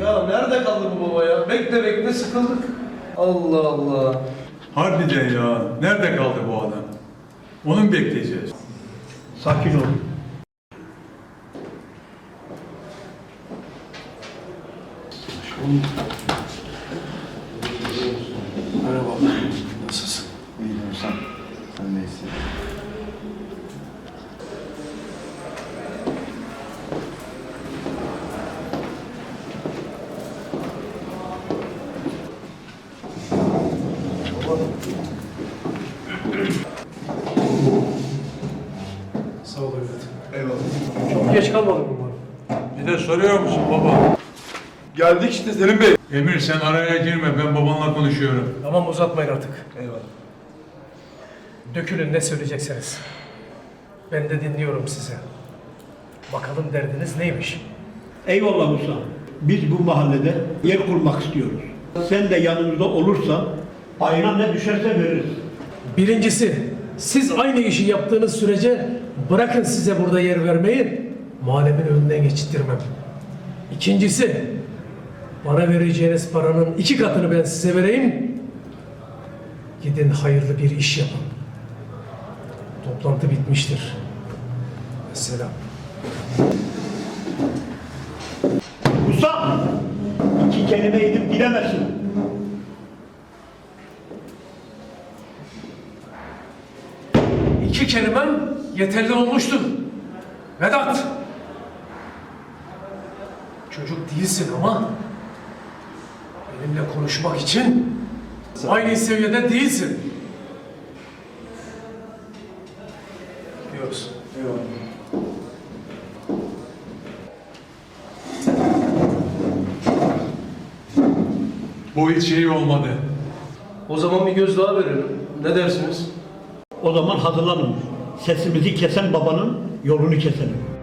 Ya nerede kaldı bu baba ya? Bekle bekle sıkıldık. Allah Allah. Harbiden ya. Nerede kaldı bu adam? Onun bekleyeceğiz. Sakin ol. Merhaba. Nasılsın? İyiyim sen. Sen neysin? Sağ ol evlat. Eyvallah. Çok geç kalmadık umarım. Bir de soruyor musun baba? Geldik işte Selim Bey. Emir sen araya girme ben babanla konuşuyorum. Tamam uzatmayın artık. Eyvallah. Dökülün ne söyleyecekseniz. Ben de dinliyorum size. Bakalım derdiniz neymiş? Eyvallah Musa. Biz bu mahallede yer kurmak istiyoruz. Sen de yanımızda olursan ayına ne düşerse veririz. Birincisi, siz aynı işi yaptığınız sürece bırakın size burada yer vermeyi, mahallemin önünden geçittirmem. İkincisi, bana vereceğiniz paranın iki katını ben size vereyim. Gidin hayırlı bir iş yapın. Toplantı bitmiştir. Selam. Musa! iki kelime edip gidemezsin. İki kelimem yeterli olmuştur. Vedat! Çocuk değilsin ama benimle konuşmak için aynı seviyede değilsin. Gidiyoruz. Bu hiç iyi olmadı. O zaman bir göz daha verelim. Ne dersiniz? O zaman hazırlanın. Sesimizi kesen babanın yolunu keselim.